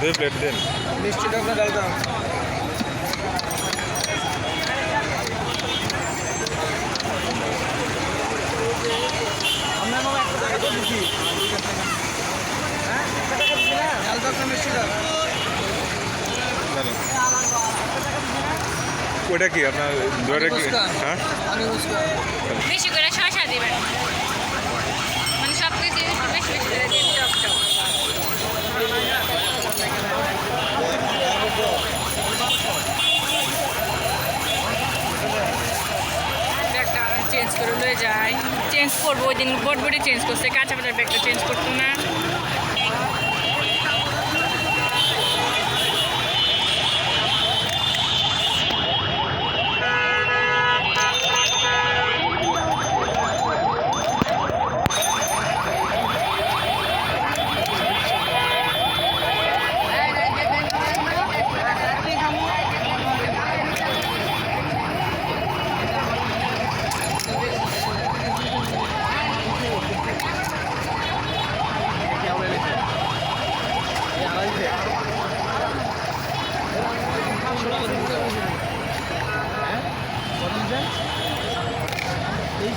দুই প্লেট দিন। মিষ্টিটা আপনার ডাল দাম হ্যাঁ ওটা কি আপনার দুয়ারে কি? হ্যাঁ? চেঞ্জ করে লয়ে যায় চেঞ্জ করব, ওই দিন বড়ি চেঞ্জ করছে, কাঁচা বাজার ব্যাগটা চেঞ্জ করতো না।